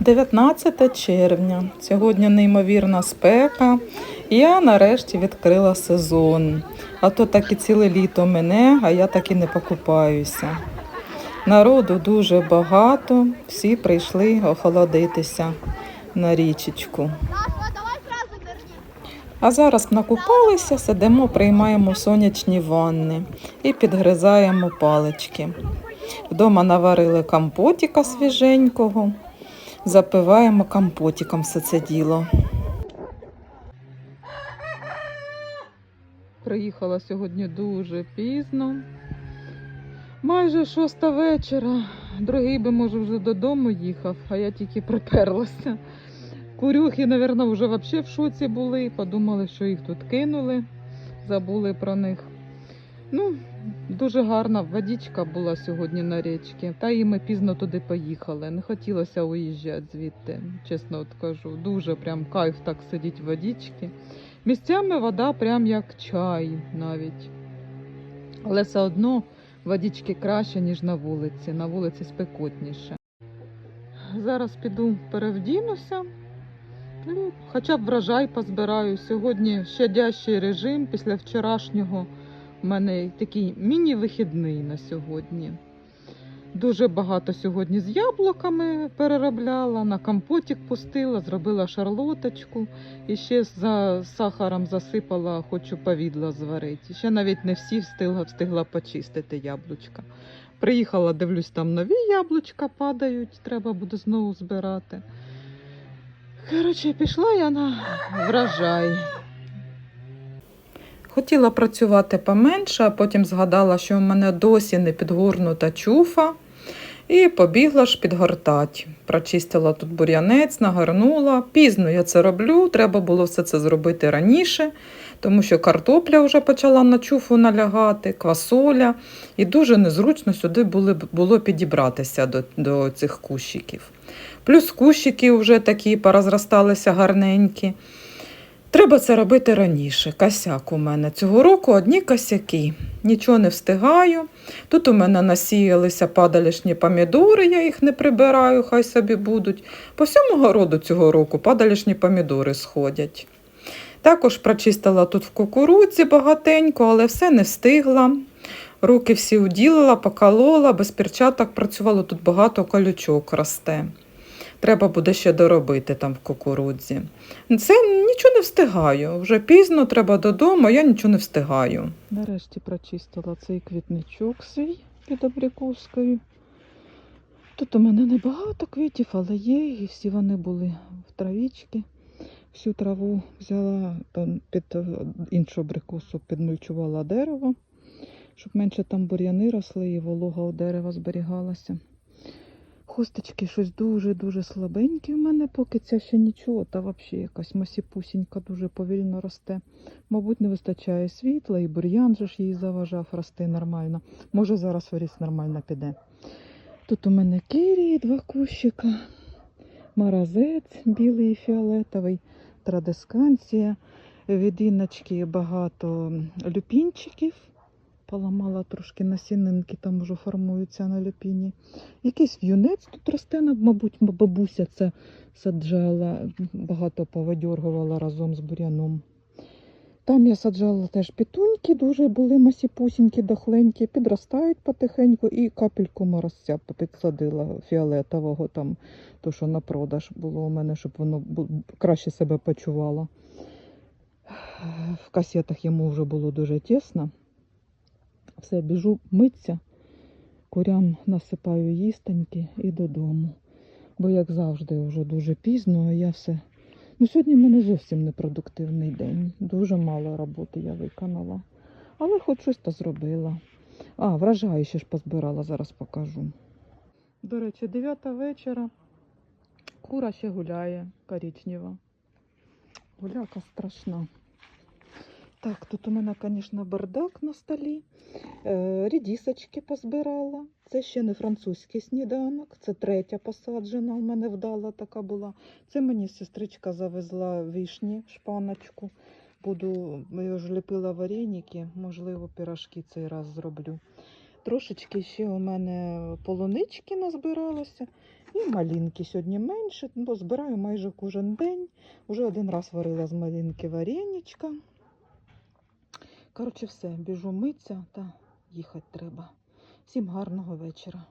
19 червня. Сьогодні неймовірна спека. Я нарешті відкрила сезон. А то так і ціле літо мене, а я так і не покупаюся. Народу дуже багато, всі прийшли охолодитися на річечку. А зараз накупалися, сидимо, приймаємо сонячні ванни і підгризаємо палички. Вдома наварили компотіка свіженького, запиваємо компотиком все це діло. Приїхала сьогодні дуже пізно. Майже шоста вечора. Другий би, може, вже додому їхав, а я тільки приперлася. Курюхи, мабуть, вже взагалі в шоці були. Подумали, що їх тут кинули, забули про них. Ну, дуже гарна водичка була сьогодні на річці. Та і ми пізно туди поїхали. Не хотілося уїжджати звідти, чесно от кажу. Дуже прям кайф так сидіть в водичці. Місцями вода прям як чай навіть. Але все одно водички краще, ніж на вулиці. На вулиці спекотніше. Зараз піду перевдінуся. Ну, хоча б врожай позбираю. Сьогодні щадящий режим після вчорашнього. У мене такий міні-вихідний на сьогодні. Дуже багато сьогодні з яблуками переробляла, на компотик пустила, зробила шарлоточку і ще за сахаром засипала, хочу повідла зварити. Ще навіть не всі встигла, встигла почистити яблучка. Приїхала, дивлюсь, там нові яблучка падають, треба буде знову збирати. Коротше, пішла я на врожай. Хотіла працювати поменше, а потім згадала, що в мене досі не підгорнута чуфа. І побігла ж підгортати. Прочистила тут бур'янець, нагорнула. Пізно я це роблю, треба було все це зробити раніше, тому що картопля вже почала на чуфу налягати, квасоля, і дуже незручно сюди було підібратися до, до цих кущиків. Плюс кущики вже такі порозросталися гарненькі. Треба це робити раніше. Косяк у мене. Цього року одні косяки. Нічого не встигаю. Тут у мене насіялися падалішні помідори, я їх не прибираю, хай собі будуть. По всьому городу цього року падалішні помідори сходять. Також прочистила тут в кукурудзі багатенько, але все не встигла. Руки всі уділила, поколола, без перчаток працювала, тут багато колючок росте. Треба буде ще доробити там в кукурудзі. Це нічого не встигаю. Вже пізно треба додому, я нічого не встигаю. Нарешті прочистила цей квітничок свій під абрикоскою. Тут у мене небагато квітів, але є, і всі вони були в травічці. Всю траву взяла під іншу абрикосу, підмульчувала дерево, щоб менше там бур'яни росли і волога у дерева зберігалася. Хусточки щось дуже-дуже слабенькі в мене, поки ця ще нічого, та взагалі якась масіпусінька дуже повільно росте. Мабуть, не вистачає світла, і бур'ян же ж їй заважав рости нормально. Може, зараз виріс нормально піде. Тут у мене кірії, два кущика, маразець білий і фіолетовий, традисканція. Від іночки багато люпінчиків. Поламала трошки насінинки, там вже формуються на люпіні. Якийсь в'юнець тут росте, мабуть, бабуся це саджала, багато повидьоргувала разом з буряном. Там я саджала теж пітуньки, дуже були масіпусінькі, дохленькі, підростають потихеньку і капельку морозця підсадила фіолетового, там, то, що на продаж було у мене, щоб воно краще себе почувало. В касетах йому вже було дуже тісно. Все, біжу митися, курям насипаю їстеньки і додому. Бо, як завжди, вже дуже пізно, а я все. Ну, сьогодні в мене зовсім непродуктивний день. Дуже мало роботи я виконала. Але хоч щось то зробила. А, врожаю ще ж позбирала, зараз покажу. До речі, 9 вечора. Кура ще гуляє коричнева. Гуляка страшна. Так, тут у мене, звісно, бардак на столі. Е, Рідісочки позбирала. Це ще не французький сніданок, це третя посаджена. У мене вдала така була. Це мені сестричка завезла вишні, шпаночку. Буду, я ж ліпила вареники, можливо, пірашки цей раз зроблю. Трошечки ще у мене полунички назбиралося. І малинки сьогодні менше, бо збираю майже кожен день. Уже один раз варила з малинки вареничка. Коротше, все, біжу митися та їхати треба. Всім гарного вечора.